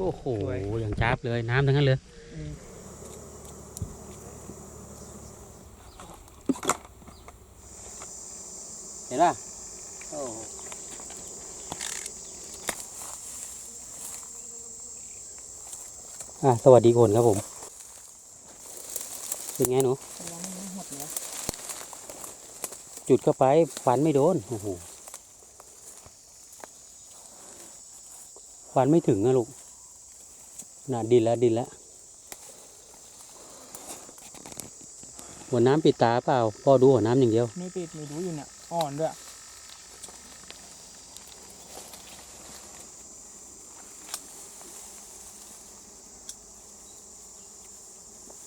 โอ้โหสวยอย่างจ้าบเลยน้ำทั้งนั้นเลยอืมเห็นป่ะโอ้โหอะสวัสดีคนครับผม เป็นไงหนูหมดแล้วจุดเข้าไปฟันไม่โดน โอ้โหฟันไม่ถึงนะลูก น่ะดินแล้วดินแล้วหัวน้ำปิดตาเปล่าพ่อดูหัวน้ำอย่างเดียว ไม่ปิดไม่รู้อยู่เนี่ยอ่อนด้วย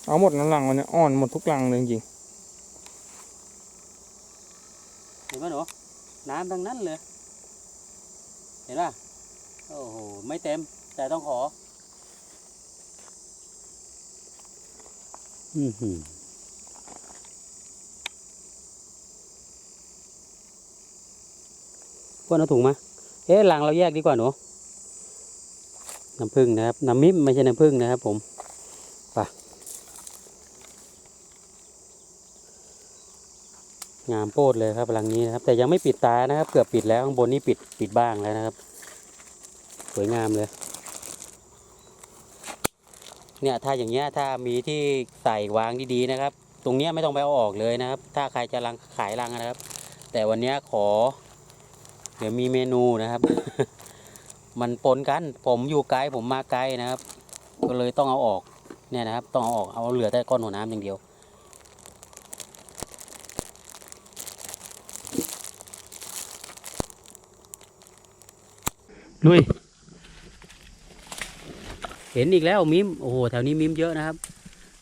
เอาหมดน้ำลังมันเนี่ยอ่อนหมดทุกลังเลยจริงเห็นไหมหนูน้ำทั้งนั้นเลย เห็นป่ะโอ้โห ไม่เต็ม แต่ต้องขอ อือหือพวกน้ำถุงมาเอ๊ะลังเราแยกดีกว่าหนูน้ำผึ้งนะครับ น้ำมิมไม่ใช่น้ำผึ้งนะครับ ผมไปงามโพดเลยครับหลังนี้นะครับ แต่ยังไม่ปิดตานะครับ เกือบปิดแล้วข้างบนนี้ปิดปิดบ้างแล้วนะครับ สวยงามเลย เนี่ยถ้าอย่างเงี้ยถ้ามีที่ใส่วางดีๆนะครับ ตรงเนี้ยไม่ต้องไปเอาออกเลยนะครับ ถ้าใครจะรังขายรังนะครับ แต่วันเนี้ยขอ เดี๋ยวมีเมนูนะครับ มันปนกัน ผมอยู่ไกลผมมาไกลนะครับ ก็เลยต้องเอาออกเนี่ยนะครับ ต้องเอาออกเอาเหลือแต่ก้อนหัวน้ำอย่างเดียวลุย เห็นอีกแล้วมิมโอ้โหแถวนี้มิมเยอะนะครับ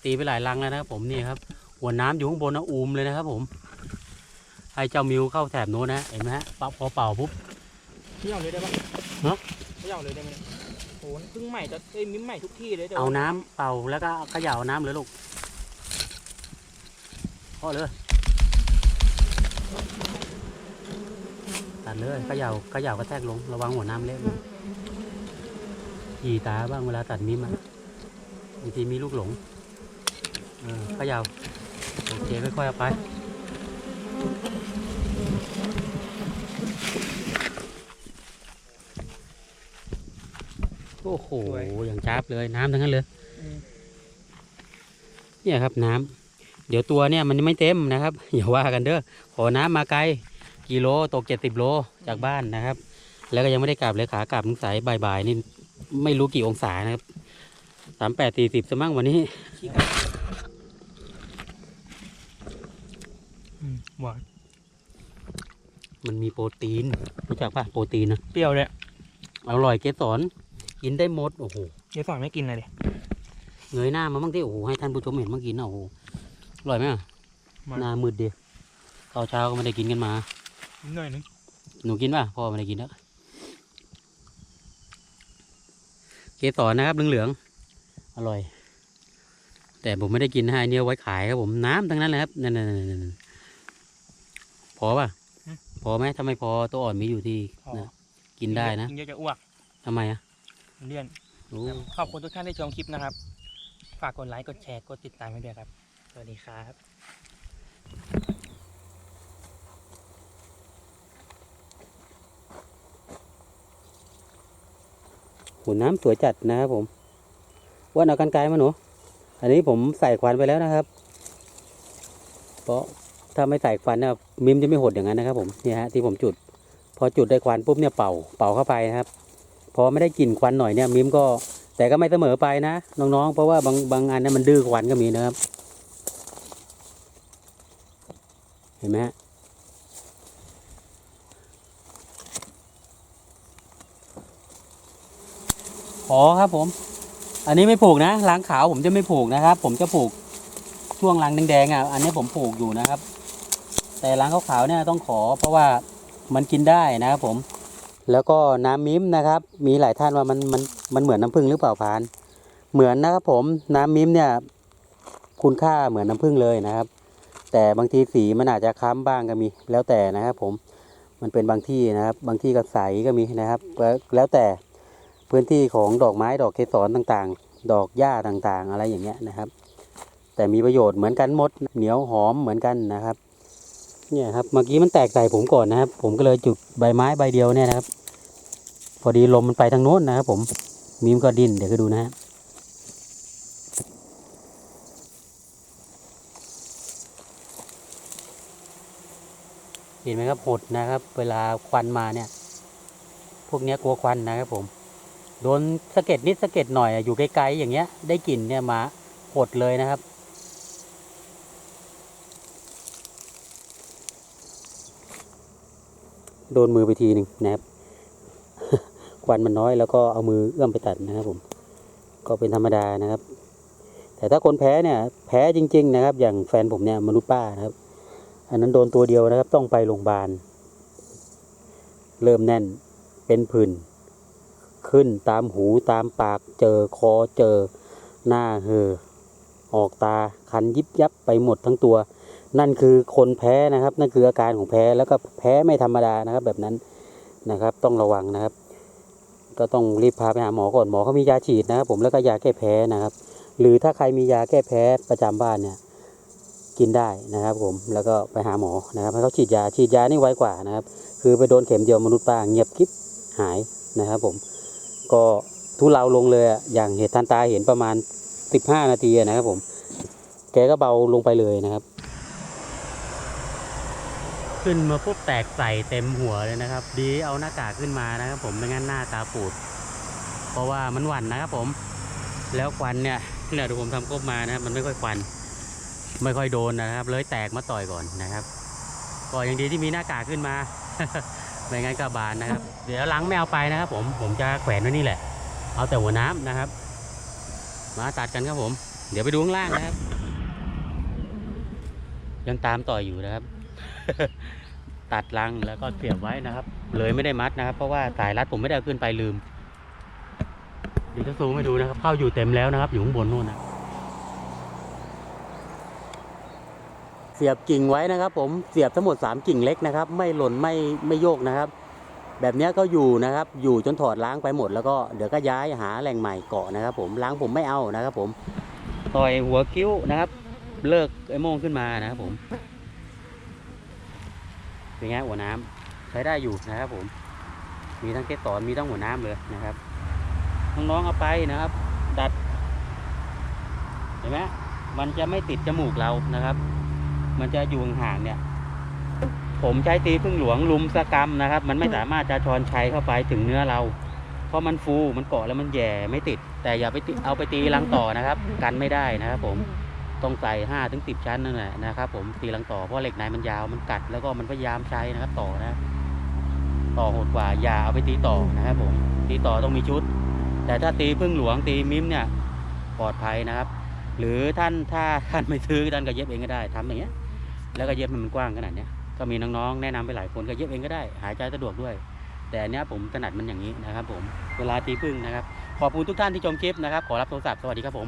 ตีไปหลายรังแล้วนะครับ ผมนี่ครับ หัวน้ำอยู่ข้างบนนะอูมเลยนะครับ ผมให้เจ้ามิวเข้าแถบโน้นนะเห็นไหมฮะปั๊บพอเป่าปุ๊บๆเที่ยวเลยได้ปะฮะเที่ยวเลยได้ไหมเนี่ยโหเพิ่งใหม่จะเอ้ยมิ้มใหม่ทุกที่เลยแต่เอาว่าน้ำเป่าแล้วก็เขย่าน้ำเลยลูกพอเลยตัดเลยเขย่าเขย่ากระแทกลงระวังหัวน้ำเละนะ ขี่ตาบ้างเวลาตัดมิมอะบางทีมีลูกหลงเออเขย่าโอเคค่อยๆเอาไปโอ้โหอย่างจ้าบเลยน้ำทั้งนั้นเลยเนี่ยครับน้ำเดี๋ยวตัวเนี่ยมันไม่เต็มนะครับอย่าว่ากันเด้อขอน้ำมาไกลกิโลตกเจ็ดสิบโลจากบ้านนะครับ แล้วก็ยังไม่ได้กลับเลยขากลับสายบ่ายๆนี่ ไม่รู้กี่องศานะครับสามแปดสี่สิบสมั่งวันนี้อืมหวานมันมีโปรตีน รู้จักปะโปรตีนนะเปรี้ยวเลยอร่อยเกสรกินได้หมด โอ้โหเดี๋ยวสอนไม่กินเลยดิเงยหน้ามาบ้างที่โอ้โหให้ท่านผู้ชมเห็นเมื่อกี้นะโอ้โหอร่อยไหมอะมาหน้ามืดเดียวข้าวเช้าก็ไม่ได้กินกันมาหน่อยนึงหนูกินป่ะพ่อไม่ได้กินแล้ว เกสรนะครับเหลืองๆอร่อย แต่ผมไม่ได้กินนะฮะอันเนี่ยไว้ขายครับผมน้ำทั้งนั้นเลยครับนั่นๆๆๆพอป่ะพอไหมถ้าไม่พอตัวอ่อนมีอยู่ที่พอนะกินได้นะกินเยอะจะอ้วกทำไมอะมันเลี่ยนรู้ขอบคุณทุกท่านที่ชมคลิปนะครับ ฝากกดไลค์กดแชร์กดติดตามให้ด้วยครับ สวัสดีครับ หัวน้ำสวยจัดนะครับผมว่าเอากันไกลมาหนูอันนี้ผมใส่ควันไปแล้วนะครับ เพราะถ้าไม่ใส่ควันเนี่ยมิมจะไม่หดอย่างนั้นนะครับ ผมเนี่ยฮะที่ผมจุด พอจุดได้ควันปุ๊บเนี่ยเป่าเป่าเข้าไปนะครับ พอไม่ได้กลิ่นควันหน่อยเนี่ยมิมก็แต่ก็ไม่เสมอไปนะน้องๆ เพราะว่าบางบางอันเนี่ยมันดื้อควันก็มีนะครับ เห็นไหมฮะ อ๋อครับผม อันนี้ไม่ผูกนะล้างขาวผมจะไม่ผูกนะครับ ผมจะผูกช่วงรังแดงๆอะอันนี้ผมผูกอยู่นะครับ แต่ล้างขาวๆเนี่ยต้องขอ เพราะว่ามันกินได้นะครับผม แล้วก็น้ำมิ้มนะครับ มีหลายท่านว่ามันมันมันเหมือนน้ำผึ้งหรือเปล่าพาน เหมือนนะครับผมน้ำมิ้มเนี่ยคุณค่าเหมือนน้ำผึ้งเลยนะครับ แต่บางทีสีมันอาจจะค้ำบ้างก็มี แล้วแต่นะครับผมมันเป็นบางที่นะครับ บางที่ก็ใสก็มีนะครับ แล้วแต่ พื้นที่ของดอกไม้ดอกเกสรต่างๆ ดอกหญ้าต่างๆ อะไรอย่างเงี้ยนะครับ แต่มีประโยชน์เหมือนกันหมดเหนียวหอมเหมือนกันนะครับเนี่ยครับเมื่อกี้มันแตกใส่ผมก่อนนะครับ ผมก็เลยจุดใบไม้ใบเดียวเนี่ยนะครับ พอดีลมมันไปทางโน้นนะครับ ผมมีมก็ดินเดี๋ยวก็ดูนะฮะเห็นไหมครับหดนะครับ เวลาควันมาเนี่ย พวกนี้กลัวควันนะครับผม โดนสะเก็ดนิดสะเก็ดหน่อยอยู่ไกลๆอย่างเงี้ย ได้กลิ่นเนี่ยมาหดเลยนะครับ โดนมือไปทีหนึ่งนะครับควันมันน้อยแล้วก็เอามือเอื้อมไปตัดนะครับผม ก็เป็นธรรมดานะครับ แต่ถ้าคนแพ้เนี่ย แพ้จริง ๆ นะครับ อย่างแฟนผมเนี่ยมนุษย์ป้านะครับ อันนั้นโดนตัวเดียวนะครับ ต้องไปโรงพยาบาล เริ่มแน่นเป็นผื่น ขึ้นตามหูตามปากเจอคอเจอ หน้าเห่อออกตาคันยิบยับไปหมดทั้งตัว นั่นคือคนแพ้นะครับ นั่นคืออาการของแพ้แล้วก็แพ้ไม่ธรรมดานะครับ แบบนั้นนะครับ ต้องระวังนะครับ ก็ต้องรีบพาไปหาหมอก่อนหมอเขามียาฉีดนะครับ ผมแล้วก็ยาแก้แพ้นะครับ หรือถ้าใครมียาแก้แพ้ประจำบ้านเนี่ย กินได้นะครับ ผมแล้วก็ไปหาหมอนะครับให้เขาฉีดยาฉีดยานี่ไวกว่านะครับ คือไปโดนเข็มเดียวมนุษย์ป้าเงียบกิ๊บหายนะครับผม ก็ทุเลาลงเลยอะอย่างเหตุทันตาเห็นประมาณสิบห้านาทีนะครับผม แกก็เบาลงไปเลยนะครับ ขึ้นมาปุ๊บแตกใส่เต็มหัวเลยนะครับ ดีเอาหน้ากากขึ้นมานะครับ ผมไม่งั้นหน้าตาปูด เพราะว่ามันหวั่นนะครับผม แล้วควันเนี่ยเนี่ยดี๋ยวผมทำกบมานะครับ มันไม่ค่อยควัน ไม่ค่อยโดนนะครับ เลยแตกมาต่อยก่อนนะครับก็ยังดีที่มีหน้ากากขึ้นมา ไม่งั้นก็บานนะครับ เดี๋ยวล้างไม่เอาไปนะครับ ผมผมจะแขวนไว้นี่แหละ เอาแต่หัวน้ำนะครับ มาตัดกันครับผม เดี๋ยวไปดูข้างล่างนะครับ ยังตามต่ออยู่นะครับ ตัดรังแล้วก็เสียบไว้นะครับ เลยไม่ได้มัดนะครับ เพราะว่าสายรัดผมไม่ได้เอาขึ้นไปลืมเดี๋ยวจะซูมให้ดูนะครับ เข้าอยู่เต็มแล้วนะครับ อยู่ข้างบนนู่นนะ สียบกิ่งไว้นะครับ ผมเสียบทั้งหมดสามกิ่งเล็กนะครับ ไม่หล่นไม่ไม่โยกนะครับ แบบนี้ก็อยู่นะครับ อยู่จนถอดล้างไปหมดแล้วก็เดี๋ยวก็ย้ายหาแหล่งใหม่เกาะนะครับ ผมล้างผมไม่เอานะครับ ผมต่อยหัวคิ้วนะครับ เลิกไอ้โมงขึ้นมานะครับผมเป็นไงหัวน้ำใช้ได้อยู่นะครับ ผม มีทั้งเกสรมีทั้งหัวน้ำเลยนะครับน้องๆเอาไปนะครับ ดัดเห็นไหมมันจะไม่ติดจมูกเรานะครับ มันจะอยู่ห่างเนี่ย ผมใช้ตีพึ่งหลวงลุมสกรรมนะครับ มันไม่สามารถจะชอนชัยเข้าไปถึงเนื้อเรา เพราะมันฟูมันเกาะแล้วมันแย่ไม่ติด แต่อย่าไปติเอาไปตีรังต่อนะครับ กันไม่ได้นะครับ ผมต้องใส่ห้าถึงสิบชั้นนั่นแหละนะครับ ผมตีรังต่อเพราะเหล็กในมันยาวมันกัดแล้วก็มันพยายามใช้นะครับต่อนะ ต่อโหดกว่าอย่าเอาไปตีต่อนะครับ ผมตีต่อต้องมีชุด แต่ถ้าตีพึ่งหลวงตีมิมเนี่ยปลอดภัยนะครับ หรือท่านถ้าท่านไม่ซื้อท่านก็เย็บเองก็ได้ทำอย่างเงี้ย แล้วก็เย็บมันกว้างขนาดนี้ก็มีน้องๆแนะนำไปหลายคนก็เย็บเองก็ได้ หายใจสะดวกด้วย แต่อันนี้ผมถนัดมันอย่างนี้นะครับผมเวลาตีพึ่งนะครับ ขอบคุณทุกท่านที่ชมคลิปนะครับ ขอรับโทรศัพท์สวัสดีครับผม